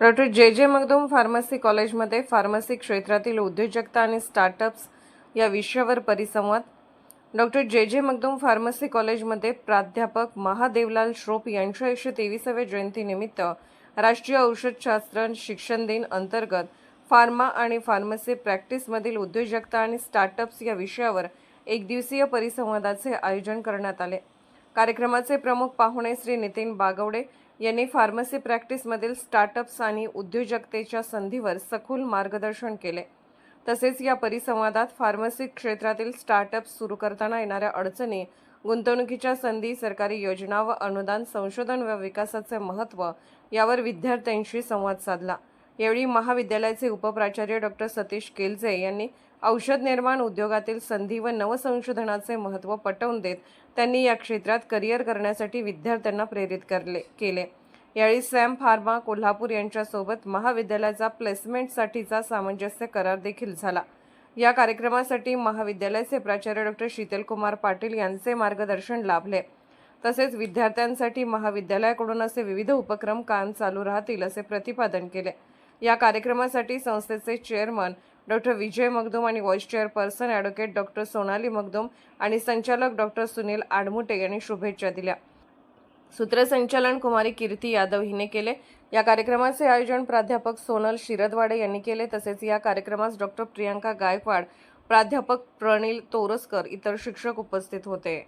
Doctor जे जे Magdum pharmacy कॉलेजमध्ये फार्मसी क्षेत्रातील उद्योजकता आणि स्टार्टअप्स या विषयावर परिसंवाद. डॉक्टर जे जे मगदूम फार्मसी कॉलेजमध्ये प्राध्यापक महादेवलाल श्रोप यांच्या एकशे तेविसाव्या जयंतीनिमित्त राष्ट्रीय औषधशास्त्र शिक्षण दिन अंतर्गत फार्मा आणि फार्मसी प्रॅक्टिसमधील उद्योजकता आणि स्टार्टअप्स या विषयावर एकदिवसीय परिसंवादाचे आयोजन करण्यात आले. कार्यक्रमाचे प्रमुख पाहुणे श्री नितीन बागवडे यांनी फार्मसी प्रॅक्टिसमधील स्टार्टअप्स आणि उद्योजकतेच्या संधीवर सखोल मार्गदर्शन केले. तसेच या परिसंवादात फार्मसी क्षेत्रातील स्टार्टअप्स सुरू करताना येणाऱ्या अडचणी गुंतवणुकीच्या संधी सरकारी योजना व अनुदान संशोधन व विकासाचे महत्त्व यावर विद्यार्थ्यांशी संवाद साधला. यावेळी महाविद्यालयाचे उपप्राचार्य डॉक्टर सतीश केलजे यांनी औषध निर्माण उद्योगातील संधी व नवसंशोधनाचे महत्त्व पटवून देत त्यांनी या क्षेत्रात करिअर करण्यासाठी विद्यार्थ्यांना प्रेरित करले केले. यावेळी सॅम फार्मा कोल्हापूर यांच्यासोबत महाविद्यालयाचा प्लेसमेंटसाठीचा सामंजस्य करार देखील झाला. या कार्यक्रमासाठी महाविद्यालयाचे प्राचार्य डॉक्टर शीतलकुमार पाटील यांचे मार्गदर्शन लाभले. तसेच विद्यार्थ्यांसाठी महाविद्यालयाकडून असे विविध उपक्रम कायम चालू राहतील असे प्रतिपादन केले. या कार्यक्रमासाठी संस्थेचे चेअरमन डॉक्टर विजय मगदुम आणि vice chairperson advocate doctor Sonali Magdum आणि संचालक डॉक्टर सुनील आडमुटे यांनी शुभेच्छा दिल्या. सूत्रसंचालन कुमारी कीर्ती यादव हिने केले. या कार्यक्रमाचे आयोजन प्राध्यापक सोनल शिरदवाडे यांनी केले. तसेच या कार्यक्रमास डॉक्टर प्रियांका गायकवाड प्राध्यापक प्रणील तोरसकर इतर शिक्षक उपस्थित होते.